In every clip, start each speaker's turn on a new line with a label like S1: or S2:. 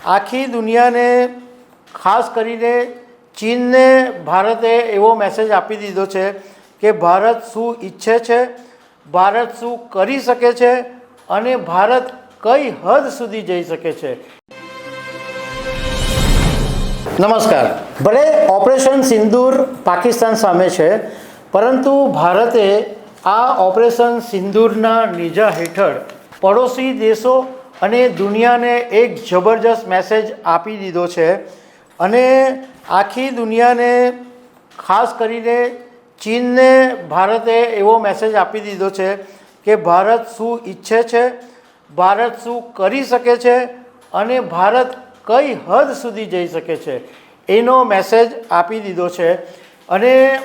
S1: આખી દુનિયાને, ખાસ કરીને ચીનને ભારતે એવો મેસેજ આપી દીધો છે કે ભારત શું ઈચ્છે છે, ભારત શું કરી શકે છે અને ભારત કઈ હદ સુધી જઈ શકે છે. નમસ્કાર. ભલે ઓપરેશન સિંદૂર પાકિસ્તાન સામે છે, પરંતુ ભારતે આ ઓપરેશન સિંદૂરના નીજા હેઠળ પડોશી દેશો અને દુનિયાને એક જબરજસ્ત મેસેજ આપી દીધો છે. અને આખી દુનિયાને, ખાસ કરીને ચીનને ભારતે એવો મેસેજ આપી દીધો છે કે ભારત શું ઈચ્છે છે, ભારત શું કરી શકે છે અને ભારત કઈ હદ સુધી જઈ શકે છે. એનો મેસેજ આપી દીધો છે. અને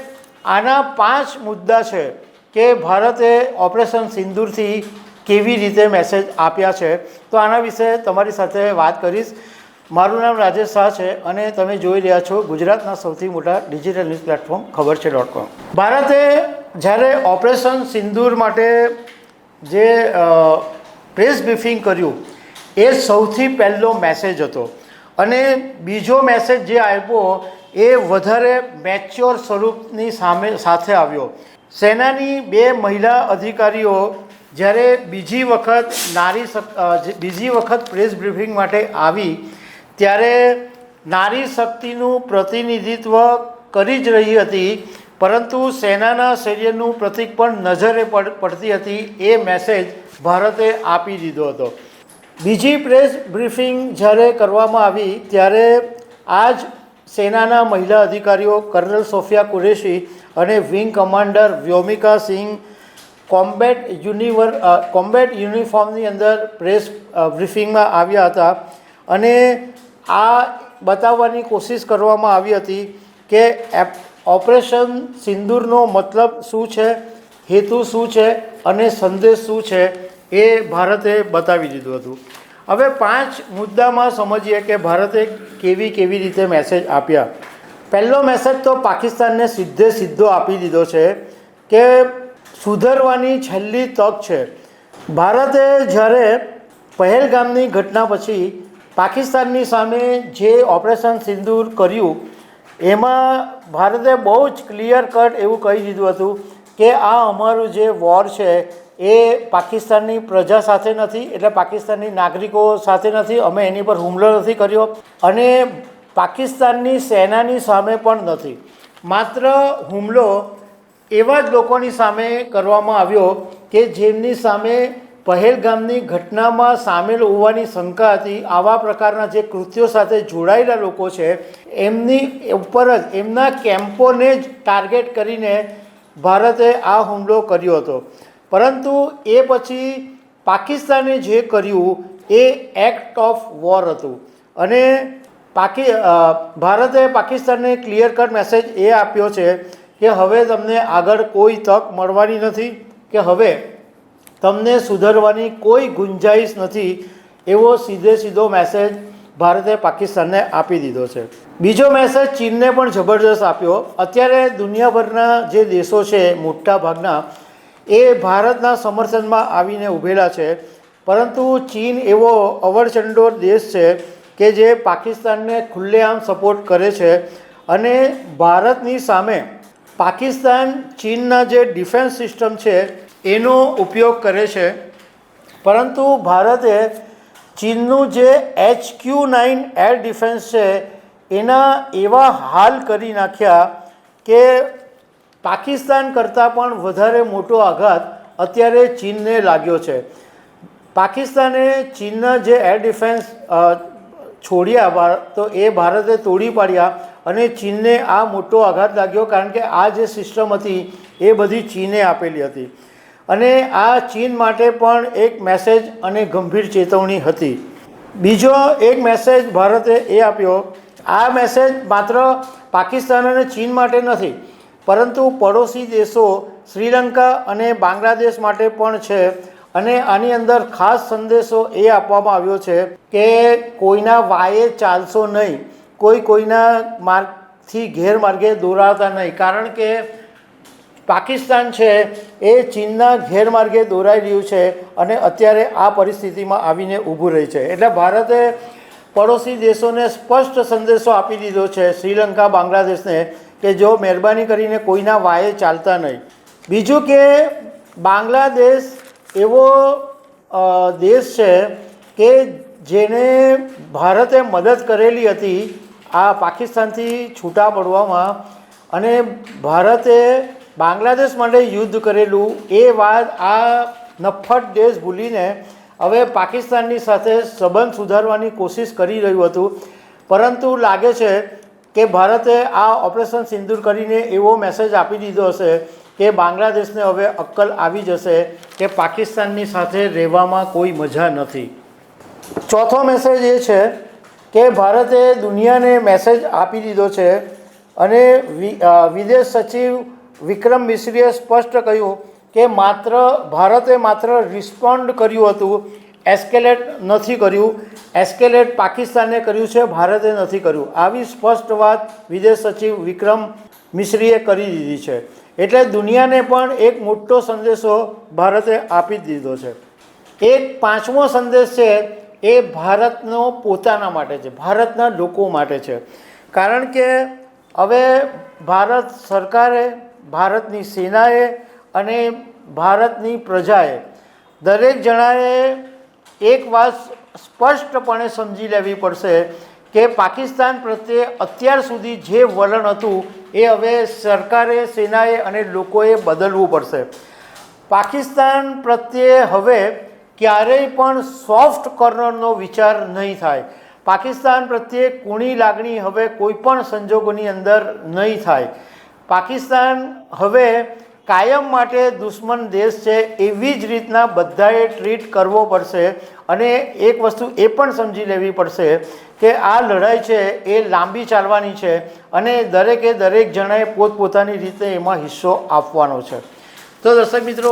S1: આના પાંચ મુદ્દા છે કે ભારતે ઓપરેશન સિંદૂરથી કેવી રીતે મેસેજ આપ્યા છે, તો આના વિશે તમારી સાથે વાત કરીશ. મારું નામ રાજેશ શાહ છે અને તમે જોઈ રહ્યા છો ગુજરાતના સૌથી મોટા ડિજિટલ ન્યૂઝ પ્લેટફોર્મ ખબર છે ડોટ કોમ ભારતે જ્યારે ઓપરેશન સિંદૂર માટે જે પ્રેસ બ્રીફિંગ કર્યું, એ સૌથી પહેલો મેસેજ હતો. અને બીજો મેસેજ જે આપ્યો એ વધારે મેચ્યોર સ્વરૂપની સામે, સાથે આવ્યો. સેનાની બે મહિલા અધિકારીઓ જ્યારે બીજી વખત નારી બીજી વખત પ્રેસ બ્રીફિંગ માટે આવી, ત્યારે નારી શક્તિનું પ્રતિનિધિત્વ કરી જ રહી હતી, પરંતુ સેનાના શૌર્યનું પ્રતિક પણ નજરે પડ, પડતી હતી, એ મેસેજ ભારતે આપી દીધો હતો. બીજી પ્રેસ બ્રીફિંગ જ્યારે કરવામાં આવી, ત્યારે આ જ સેનાના મહિલા અધિકારીઓ કર્નલ સોફિયા કુરેશી અને wing commander Vyomika Singh combat યુનિવર combat યુનિફોર્મની અંદર પ્રેસ બ્રીફિંગમાં આવ્યા હતા અને આ બતાવવાની કોશિશ કરવામાં આવી હતી કે ઓપરેશન સિંદૂરનો મતલબ શું છે, હેતુ શું છે અને સંદેશ શું છે એ ભારતે બતાવી દીધું હતું. હવે પાંચ મુદ્દામાં સમજીએ કે ભારતે કેવી કેવી રીતે મેસેજ આપ્યા. પહેલો મેસેજ તો પાકિસ્તાનને સીધે સીધો આપી દીધો છે કે સુધરવાની છેલ્લી તક છે. ભારતે જ્યારે પહેલગામની ઘટના પછી પાકિસ્તાનની સામે જે ઓપરેશન સિંદૂર કર્યું, એમાં ભારતે બહુ જ ક્લિયર કટ એવું કહી દીધું હતું કે આ અમારું જે વોર છે એ પાકિસ્તાનની પ્રજા સાથે નથી, એટલે પાકિસ્તાનની નાગરિકો સાથે નથી, અમે એની પર હુમલો નથી કર્યો અને પાકિસ્તાનની સેનાની સામે પણ નથી. માત્ર હુમલો એવા જ લોકોની સામે કરવામાં આવ્યો કે જેમની સામે પહેલગામની ઘટનામાં સામેલ હોવાની શંકા હતી, આવા પ્રકારના જે કૃત્યો સાથે જોડાયેલા લોકો છે, એમની ઉપર જ, એમના કેમ્પોને જ ટાર્ગેટ કરીને ભારતે આ હુમલો કર્યો હતો. પરંતુ એ પછી પાકિસ્તાને જે કર્યું, એ એક્ટ ઓફ વોર હતું. અને પાકી ભારતે પાકિસ્તાનને ક્લિયર કટ મેસેજ એ આપ્યો છે કે હવે તમને આગળ કોઈ તક મળવાની નથી, કે હવે તમને સુધરવાની કોઈ ગુંજાઈશ નથી, એવો સીધે સીધો મેસેજ ભારતે પાકિસ્તાનને આપી દીધો છે. બીજો મેસેજ ચીનને પણ જબરજસ્ત આપ્યો. અત્યારે દુનિયાભરના જે દેશો છે મોટા ભાગના એ ભારતના સમર્થનમાં આવીને ઊભેલા છે. પરંતુ ચીન એવો અવરચંડોર દેશ છે કે જે પાકિસ્તાનને ખુલ્લેઆમ સપોર્ટ કરે છે અને ભારતની સામે પાકિસ્તાન, ચીનના જે ડિફેન્સ સિસ્ટમ છે, એનો ઉપયોગ કરે છે. પરંતુ ભારતે ચીનનું જે H Q nine air defence છે, એના એવા હાલ કરી નાખ્યા કે પાકિસ્તાન કરતાં પણ વધારે મોટો આઘાત અત્યારે ચીનને લાગ્યો છે. પાકિસ્તાને ચીનના જે એર ડિફેન્સ છોડ્યા તો એ ભારતે તોડી પાડ્યા. અને ચીનને આ મોટો આઘાત લાગ્યો કારણ કે આ જે સિસ્ટમ હતી એ બધી ચીને આપેલી હતી. અને આ ચીન માટે પણ એક મેસેજ અને ગંભીર ચેતવણી હતી. બીજો એક મેસેજ ભારતે એ આપ્યો, આ મેસેજ માત્ર પાકિસ્તાન અને ચીન માટે નથી, પરંતુ પડોશી દેશો શ્રીલંકા અને બાંગ્લાદેશ માટે પણ છે. અને આની અંદર ખાસ સંદેશો એ આપવામાં આવ્યો છે કે કોઈના વાયે ચાલશો નહીં. કોઈ કોઈના માર્ગથી ગેરમાર્ગે દોરાતા નહીં. કારણ કે પાકિસ્તાન છે એ ચીનના ગેરમાર્ગે દોરાઈ રહ્યું છે અને અત્યારે આ પરિસ્થિતિમાં આવીને ઊભું રહી છે. એટલે ભારતે પડોશી દેશોને સ્પષ્ટ સંદેશો આપી દીધો છે શ્રીલંકા, બાંગ્લાદેશને કે જો મહેરબાની કરીને કોઈના વાયે ચાલતા નહીં. બીજું કે બાંગ્લાદેશ એવો દેશ છે કે જેને ભારતે મદદ કરેલી હતી આ પાકિસ્તાનથી છૂટા પડવામાં અને ભારતે બાંગ્લાદેશ માટે યુદ્ધ કરેલું એ વાત આ નફ્ફટ દેશ ભૂલીને હવે પાકિસ્તાનની સાથે સંબંધ સુધારવાની કોશિશ કરી રહ્યું હતું. પરંતુ લાગે છે કે ભારતે આ ઓપરેશન સિંદૂર કરીને એવો મેસેજ આપી દીધો હશે કે બાંગ્લાદેશને હવે અક્કલ આવી જશે કે પાકિસ્તાનની સાથે રહેવામાં કોઈ મજા નથી. ચોથો મેસેજ એ છે કે ભારતે દુનિયાને મેસેજ આપી દીધો છે અને વિદેશ સચિવ વિક્રમ મિશ્રીએ સ્પષ્ટ કહ્યું કે માત્ર, ભારતે માત્ર રિસ્પોન્ડ કર્યું હતું એસ્કેલેટ નથી કર્યું એસ્કેલેટ પાકિસ્તાને કર્યું છે, ભારતે નથી કર્યું. આવી સ્પષ્ટ વાત વિદેશ સચિવ વિક્રમ મિશ્રીએ કરી દીધી છે. એટલે દુનિયાને પણ એક મોટો સંદેશો ભારતે આપી દીધો છે. એક પાંચમો સંદેશ છે એ ભારતનો પોતાના માટે છે, ભારતના લોકો માટે છે. કારણ કે હવે ભારત સરકારે, ભારતની સેનાએ અને ભારતની પ્રજાએ દરેક જણાએ એક વાત સ્પષ્ટપણે સમજી લેવી પડશે કે પાકિસ્તાન પ્રત્યે અત્યાર સુધી જે વલણ હતું એ હવે સરકારે, સેનાએ અને લોકોએ બદલવું પડશે. પાકિસ્તાન પ્રત્યે હવે ક્યારેય પણ સોફ્ટ કોર્નરનો વિચાર નહીં થાય. પાકિસ્તાન પ્રત્યે કુણી લાગણી હવે કોઈ પણ સંજોગોની અંદર નહીં થાય. પાકિસ્તાન હવે કાયમ માટે દુશ્મન દેશ છે એવી જ રીતના બધાએ ટ્રીટ કરવો પડશે અને એક વસ્તુ એ પણ સમજી લેવી પડશે કે આ લડાઈ છે એ લાંબી ચાલવાની છે અને દરેકે દરેક જણાએ પોતપોતાની રીતે એમાં હિસ્સો આપવાનો છે. તો દર્શક મિત્રો